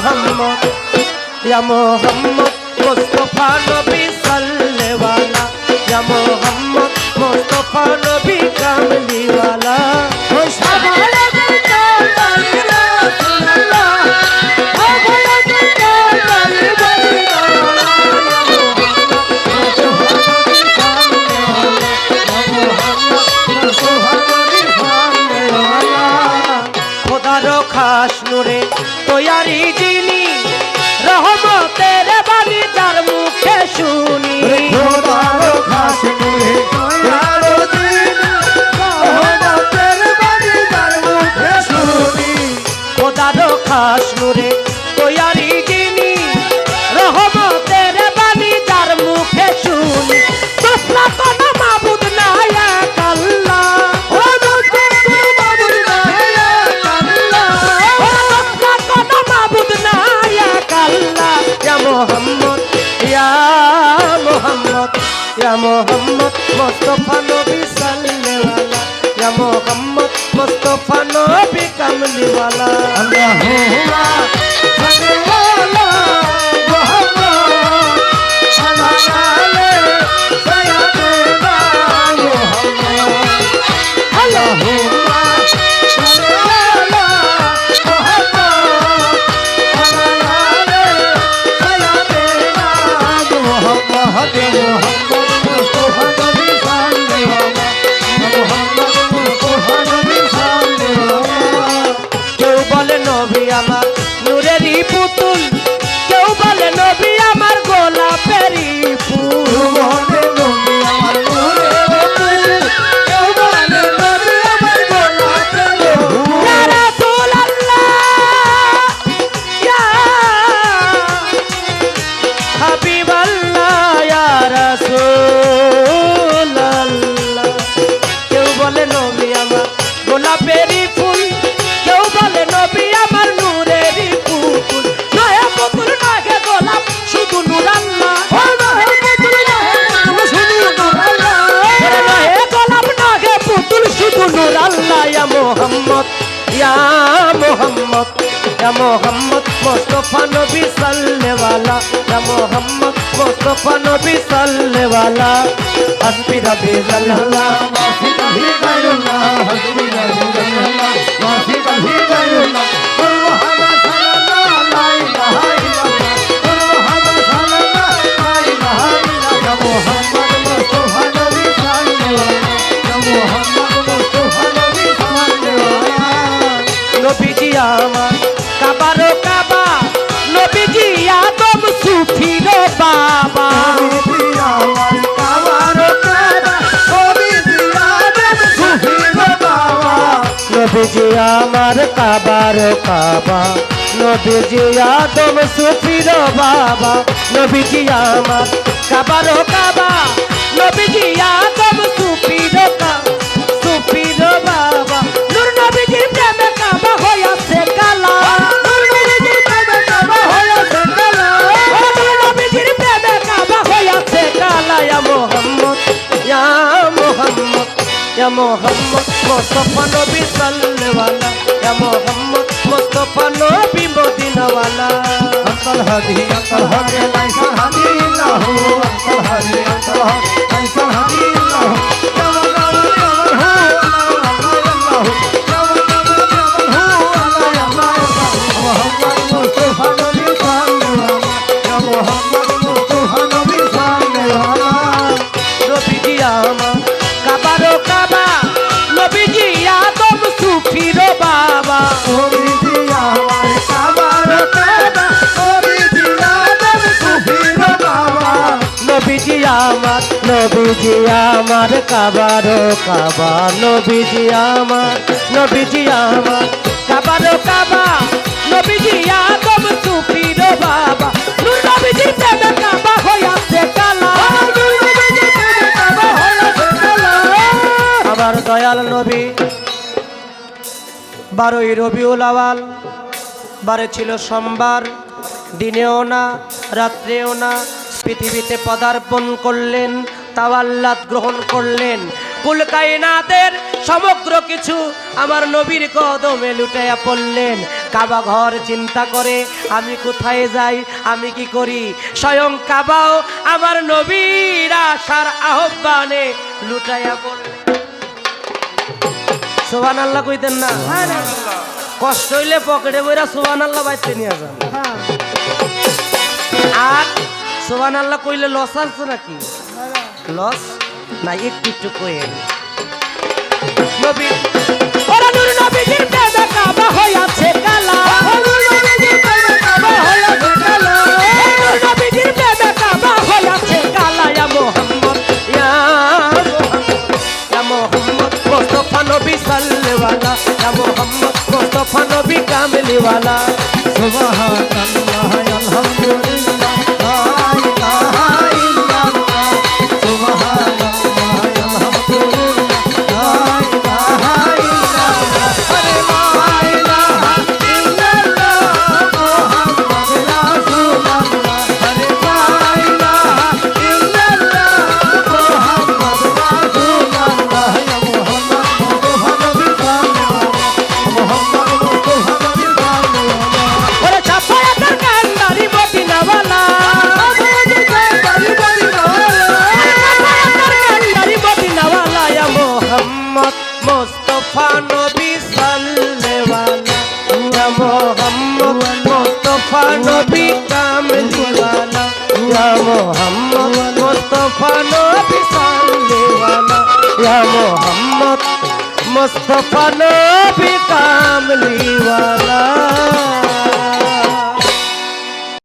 মোহাম্মদ ইয়া মোহাম্মদ মোস্তফা নবী সাল্লেওয়ালা ইয়া মোহাম্মদ মোস্তফা নবী কামলিওয়ালা। খাস নূরে তৈয়ারি যিনি রহমতের বাণী তার মুখে শুনি। খোদারো খাস নূরে তৈয়ারো রহমতের বাণী যার মুখে শুনি। খোদার খাস নূরে মুস্তাফা নবী কামলিওয়ালা আল্লাহুম্মা ইয়া মোহাম্মদ ইয়া মোহাম্মদ, মোস্তফা নবী সাল্লেওয়ালা, ইয়া মোহাম্মদ, মোস্তফা নবী সাল্লেওয়ালা। হাসবি রবি জাল্লাল্লাহ মাফি কভি গায়রুল্লাহ হসবি গায়রুল্লাহ মাফি কভি গায়রুল্লাহ বাবা। আমার কাবার কাবা। নবীজি আদম সুফির বাবা। নবীজি আমার কাবার কাবা। নবীজি আদম মোহাম্মদ মোস্তফা নবী সাল্লেওয়ালা ইয়া মোহাম্মদ মোস্তফা নবী মদিনাওয়ালা। আতাল হাদি আতাল হাদি, লাইসা হাদি লাহু আতাল হাদি আতাল হাদি। আমার নবীজি, আমার কাবারো কাবা নবীজি আমার নবীজি আমার, কাবারো কাবা নবীজি আদম সুফির বাবা। নূর নবীজির প্রেমে কাবা হইয়াছে কালা। আমার দয়াল নবী, বারোই রবিউল আওয়াল, বারে ছিল সোমবার। দিনেও না, রাত্রেও না পৃথিবীতে পদার্পণ করলেন তাওয়াল্লাদ গ্রহণ করলেন। কুলকায়নাতের সমগ্র কিছু আমার নবীর কদমে লুটাইয়া পড়লেন। কাবা ঘর চিন্তা করে আমি কোথায় যাই আমি কি করি? স্বয়ং কাবাও আমার নবীর আসার আহ্বানে লুটাইয়া পড়লে সোহান আল্লাহ কইতেন না? কষ্ট হইলে পকেটে বইরা সোহান আল্লাহ বাইতে নিয়ে যান। আর সোহান আল্লাহ কইলে লস আছে নাকি? লস না একটু একটু কয়ে নবী ওরা নূর নবীজির প্রেমে কাবা হইয়াছে কালা। নূর নবীজির প্রেমে কাবা হইয়াছে কালা নূর নবীজির প্রেমে কাবা হইয়াছে কালা ইয়া মোহাম্মদ ইয়া মোহাম্মদ ইয়া মোহাম্মদ মুস্তাফা নবী সাল্লাল্লাহু ইয়া মোহাম্মদ মুস্তাফা নবী কামলিওয়ালা সুবহানাল্লাহ। ইয়া মোহাম্মদ মুস্তাফা নবী সাল্লেওয়ালা ইয়া মোহাম্মদ মুস্তাফা নবী কামলিওয়ালা